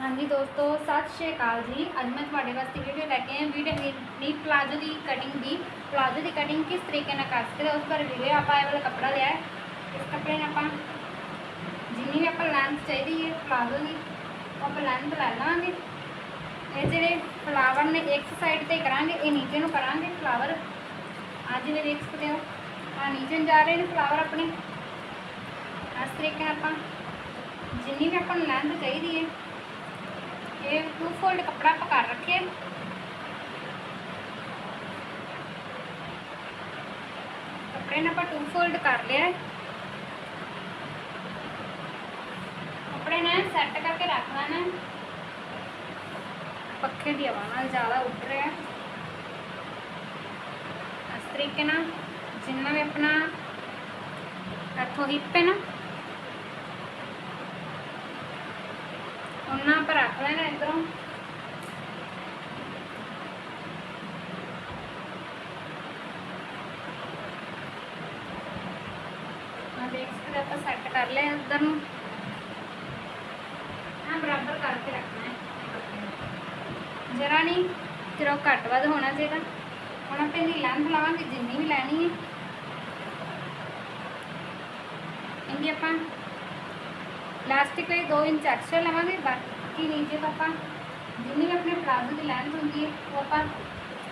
ਹਾਂਜੀ ਦੋਸਤੋ, ਸਤਿ ਸ਼੍ਰੀ ਅਕਾਲ ਜੀ। ਅੱਜ ਮੈਂ ਤੁਹਾਡੇ ਵਾਸਤੇ ਵੀਡੀਓ ਲੈ ਕੇ ਆਈ ਵੀਡੀਓ ਨੀ ਪਲਾਜ਼ੋ ਦੀ ਕਟਿੰਗ ਦੀ। ਪਲਾਜ਼ੋ ਦੀ ਕਟਿੰਗ ਕਿਸ ਤਰੀਕੇ ਨਾਲ ਕਰ ਸਕਦੇ ਹੋ ਉਸ ਬਾਰੇ ਵੀਡੀਓ ਆਪਾਂ ਇਹ ਵਾਲਾ ਕੱਪੜਾ ਲਿਆ ਹੈ। ਇਸ ਕੱਪੜੇ ਨੇ ਆਪਾਂ ਜਿੰਨੀ ਵੀ ਆਪਾਂ ਲੈਂਥ ਚਾਹੀਦੀ ਹੈ ਪਲਾਜ਼ੋ ਦੀ ਉਹ ਆਪਾਂ ਲੈਂਥ ਲੈ ਲਵਾਂਗੇ ਇਹ ਜਿਹੜੇ ਫਲਾਵਰ ਨੇ, ਇੱਕ ਸਾਈਡ ਤੇ ਕਰਾਂਗੇ, ਇਹ ਨੀਚੇ ਨੂੰ ਕਰਾਂਗੇ ਫਲਾਵਰ ਆ ਜਿਵੇਂ ਦੇਖ ਸਕਦੇ ਹੋ ਆ ਨੀਚੇ ਨੂੰ ਜਾ ਰਹੇ ਨੇ ਫਲਾਵਰ ਆਪਣੇ। ਇਸ ਤਰੀਕੇ ਨਾਲ ਆਪਾਂ ਜਿੰਨੀ ਵੀ ਆਪਾਂ ਨੂੰ ਲੈਂਥ ਚਾਹੀਦੀ ਹੈ ਇਹ ਟੂ ਫੋਲਡ ਕੱਪੜਾ ਆਪਾਂ ਕਰ ਰੱਖਿਆ ਕੱਪੜੇ ਨੂੰ ਆਪਾਂ ਟੂ ਫੋਲਡ ਕਰ ਲਿਆ। ਕੱਪੜੇ ਨੇ ਸੈੱਟ ਕਰਕੇ ਰੱਖ ਲੈਣਾ ਪੱਖੇ ਦੀ ਹਵਾ ਨਾਲ ਜ਼ਿਆਦਾ ਉੱਡ ਰਿਹਾ। ਇਸ ਤਰੀਕੇ ਨਾਲ ਜਿੰਨਾ ਵੀ ਆਪਣਾ ਇੱਥੋਂ ਹਿੱਪ ਹੈ ਨਾ ਉਹਨਾਂ ਪਰ ਰੱਖ ਲੈਣਾ ਇਧਰੋਂ ਆ ਦੇਖ ਸਕਦੇ ਆਪਾਂ ਸੈੱਟ ਕਰ ਲਿਆ ਇਧਰ ਨੂੰ ਆ ਬਰਾਬਰ ਕਰਕੇ ਰੱਖਣਾ ਹੈ ਜਰਾ ਨਹੀਂ ਫਿਰ ਘੱਟ ਵੱਧ ਹੋਣਾ ਚਾਹੀਦਾ ਹੁਣ ਆਪਾਂ ਇਹਦੀ ਲੈਂਥ ਲਾਵਾਂਗੇ ਜਿੰਨੀ ਵੀ ਲੈਣੀ ਹੈ ਇਹਦੀ ਆਪਾਂ ਲਾਸਟਿਕ ਲਈ 2 ਇੰਚ ਐਕਸਟਰਾ ਲਵਾਂਗੇ ਬਾਕੀ ਨੀਚੇ ਤੋਂ ਆਪਾਂ ਜਿੰਨੀ ਵੀ ਆਪਣੇ ਪਲਾਜ਼ੋ ਦੀ ਲੈਂਥ ਹੁੰਦੀ ਹੈ ਉਹ ਆਪਾਂ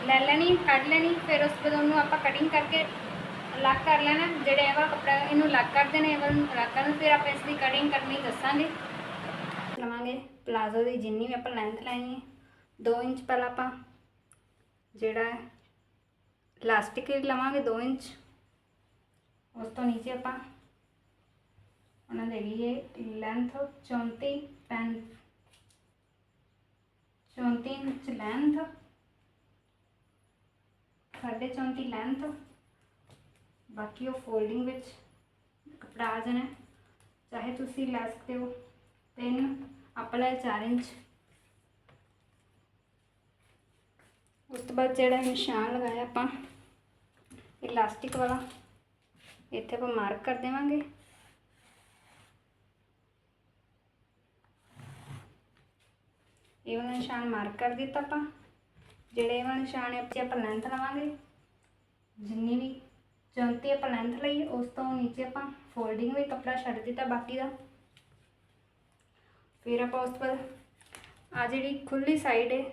ਲੈ ਲੈਣੀ ਕੱਢ ਲੈਣੀ ਫਿਰ ਉਸ ਤੋਂ ਬਾਅਦ ਉਹਨੂੰ ਆਪਾਂ ਕਟਿੰਗ ਕਰਕੇ ਅਲੱਗ ਕਰ ਲੈਣਾ ਜਿਹੜੇ ਇਹ ਵਾਲਾ ਕੱਪੜਾ ਇਹਨੂੰ ਅਲੱਗ ਕਰ ਦੇਣਾ ਇਹ ਵਾਲਾ ਅਲੱਗ ਕਰਨ ਫਿਰ ਆਪਾਂ ਇਸ ਦੀ ਕਟਿੰਗ ਕਰਨੀ ਦੱਸਾਂਗੇ ਲਵਾਂਗੇ ਪਲਾਜ਼ੋ ਦੀ ਜਿੰਨੀ ਵੀ ਆਪਾਂ ਲੈਂਥ ਲੈਣੀ ਹੈ 2 ਇੰਚ ਪਹਿਲਾਂ ਆਪਾਂ ਜਿਹੜਾ ਇਲਾਸਟਿਕ ਲਵਾਂਗੇ 2 ਇੰਚ ਉਸ ਤੋਂ ਨੀਚੇ ਆਪਾਂ ਉਹਨਾਂ ਦੇ ਲਈ ਲੈਂਥ 34 ਪੈਨ 34 ਇੰਚ ਲੈਂਥ ਸਾਢੇ 34 ਲੈਂਥ ਬਾਕੀ ਉਹ ਫੋਲਡਿੰਗ ਵਿੱਚ ਕਪੜਾ ਆ ਜਾਣਾ, ਚਾਹੇ ਤੁਸੀਂ ਲੈ ਸਕਦੇ ਹੋ ਤਿੰਨ ਆਪਾਂ ਲੈ 4 ਇੰਚ। ਉਸ ਤੋਂ ਬਾਅਦ ਜਿਹੜਾ ਨਿਸ਼ਾਨ ਲਗਾਇਆ ਆਪਾਂ ਇਲਾਸਟਿਕ ਵਾਲਾ, ਇੱਥੇ ਆਪਾਂ ਮਾਰਕ ਕਰ ਦੇਵਾਂਗੇ। ਇਹ ਵਾਲਾ ਨਿਸ਼ਾਨ ਮਾਰਕ ਕਰ ਦਿੱਤਾ ਆਪਾਂ। ਜਿਹੜੇ ਇਹ ਵਾਲਾ ਨਿਸ਼ਾਨ ਹੈ ਉੱਤੇ ਆਪਾਂ ਲੈਂਥ ਲਵਾਂਗੇ। ਜਿੰਨੀ ਵੀ 34 ਆਪਾਂ ਲੈਂਥ ਲਈ, ਉਸ ਤੋਂ ਨੀਚੇ ਆਪਾਂ ਫੋਲਡਿੰਗ ਵੀ ਕੱਪੜਾ ਛੱਡ ਦਿੱਤਾ ਬਾਕੀ ਦਾ। ਫਿਰ ਆਪਾਂ ਉਸ ਤੋਂ ਬਾਅਦ ਆ ਜਿਹੜੀ ਖੁੱਲੀ ਸਾਈਡ ਹੈ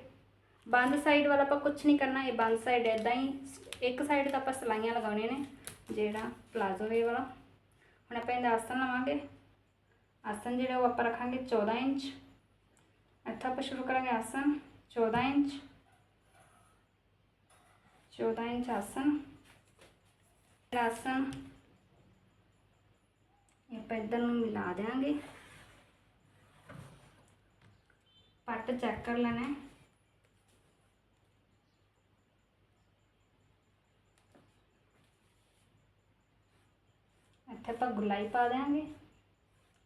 ਬੰਦ ਸਾਈਡ ਵਾਲਾ ਆਪਾਂ ਕੁਝ ਨਹੀਂ ਕਰਨਾ, ਇਹ ਬੰਦ ਸਾਈਡ ਐਦਾਂ ਹੀ ਇੱਕ ਸਾਈਡ ਤਾਂ ਆਪਾਂ ਸਲਾਈਆਂ ਲਗਾਉਣੀਆਂ ਨੇ, ਜਿਹੜਾ ਪਲਾਜ਼ੋ ਵੇ ਵਾਲਾ। ਹੁਣ ਆਪਾਂ ਇਹਦਾ ਆਸਨ ਲਵਾਂਗੇ। ਆਸਨ ਜਿਹੜਾ ਉਹ ਆਪਾਂ ਰੱਖਾਂਗੇ 14 ਇੰਚ। ਇੱਥੋਂ ਆਪਾਂ ਸ਼ੁਰੂ ਕਰਾਂਗੇ ਆਸਨ 14 ਇੰਚ 14 ਇੰਚ ਆਸਨ ਫਿਰ ਆਸਨ ਇਹ ਆਪਾਂ ਇੱਧਰ ਨੂੰ ਮਿਲਾ ਦੇਵਾਂਗੇ ਪੱਟ ਚੈੱਕ ਕਰ ਲੈਣਾ ਇੱਥੇ ਆਪਾਂ ਗੁਲਾਈ ਪਾ ਦੇਵਾਂਗੇ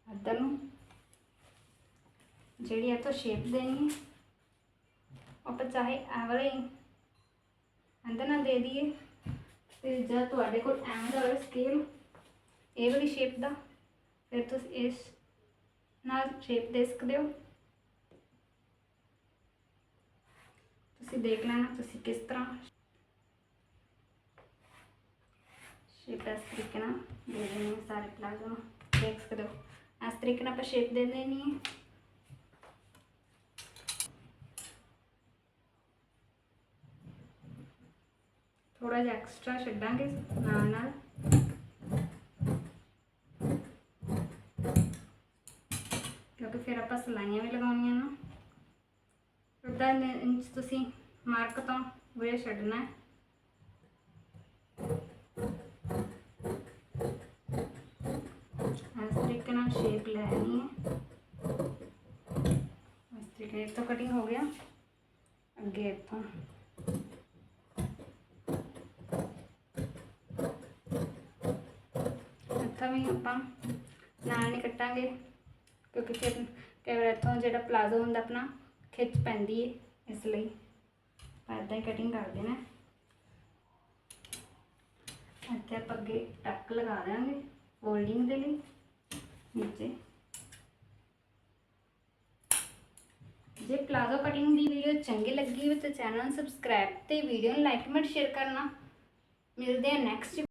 ਇੱਧਰ ਨੂੰ ਜਿਹੜੀ ਇਹ ਤੋਂ ਸ਼ੇਪ ਦੇਣੀ ਹੈ ਆਪਾਂ ਚਾਹੇ ਐ ਹੀ ਅੰਦਰ ਨਾ ਦੇ ਦਈਏ। ਤੇ ਜਦ ਤੁਹਾਡੇ ਕੋਲ ਐਵੇਂ ਦਾ ਹੋਵੇ ਸਕੇਲ ਇਹ ਵਾਲੀ ਸ਼ੇਪ ਦਾ। ਫਿਰ ਤੁਸੀਂ ਇਸ ਨਾਲ ਸ਼ੇਪ ਦੇ ਸਕਦੇ ਹੋ। ਤੁਸੀਂ ਦੇਖ ਲੈਣਾ ਤੁਸੀਂ ਕਿਸ ਤਰ੍ਹਾਂ ਸ਼ੇਪ ਇਸ ਤਰੀਕੇ ਨਾਲ ਦੇ ਦੇਣੀ ਸਾਰੇ ਪਲਾਜ਼ੋ ਨੂੰ। ਦੇਖ ਸਕਦੇ ਹੋ। ਇਸ ਤਰੀਕੇ ਨਾਲ ਆਪਾਂ ਸ਼ੇਪ ਦੇ ਦੇਣੀ ਹੈ ਥੋੜਾ ਜਿਹਾ ਐਕਸਟਰਾ ਛੱਡਾਂਗੇ। ਨਾਲ ਨਾਲ। ਕਿਉਂਕਿ ਫਿਰ ਆਪਾਂ ਸਲਾਈਆਂ ਵੀ ਲਗਾਉਣੀਆਂ ਨਾ। ਅੱਧਾ ਇੰਚ ਤੁਸੀਂ ਮਾਰਕ ਤੋਂ ਵੇ ਛੱਡਣਾ। ਹੈ ਇਸ ਤਰੀਕੇ ਨਾਲ ਸ਼ੇਪ ਲੈਣੀ ਹੈ। ਇਸ ਤਰੀਕੇ ਤੋਂ ਕਟਿੰਗ ਹੋ ਗਿਆ। ਅੱਗੇ ਇੱਥੋਂ। ਇੱਥੋਂ ਵੀ ਆਪਾਂ ਨਾਲ ਨਹੀਂ ਕੱਟਾਂਗੇ, ਕਿਉਂਕਿ ਫਿਰ ਕਈ ਵਾਰ ਇੱਥੋਂ ਜਿਹੜਾ ਪਲਾਜ਼ੋ ਹੁੰਦਾ ਆਪਣਾ ਖਿੱਚ ਪੈਂਦੀ ਹੈ ਇਸ ਲਈ ਆਪਾਂ ਹੀ ਕਟਿੰਗ ਕਰ ਦੇਣਾ। ਇੱਥੇ ਆਪਾਂ ਅੱਗੇ ਟੱਕ ਲਗਾ ਦਿਆਂਗੇ ਫੋਲਡਿੰਗ ਦੇ ਲਈ, ਨੀਚੇ। ਜੇ ਪਲਾਜ਼ੋ ਕਟਿੰਗ ਦੀ ਵੀਡੀਓ ਚੰਗੀ ਲੱਗੀ ਹੋਵੇ ਤਾਂ ਚੈਨਲ ਨੂੰ ਸਬਸਕ੍ਰਾਈਬ ਤੇ ਵੀਡੀਓ ਨੂੰ ਲਾਈਕ ਕਮੈਂਟ ਸ਼ੇਅਰ ਕਰਨਾ। ਮਿਲਦੇ ਆ ਨੈਕਸਟ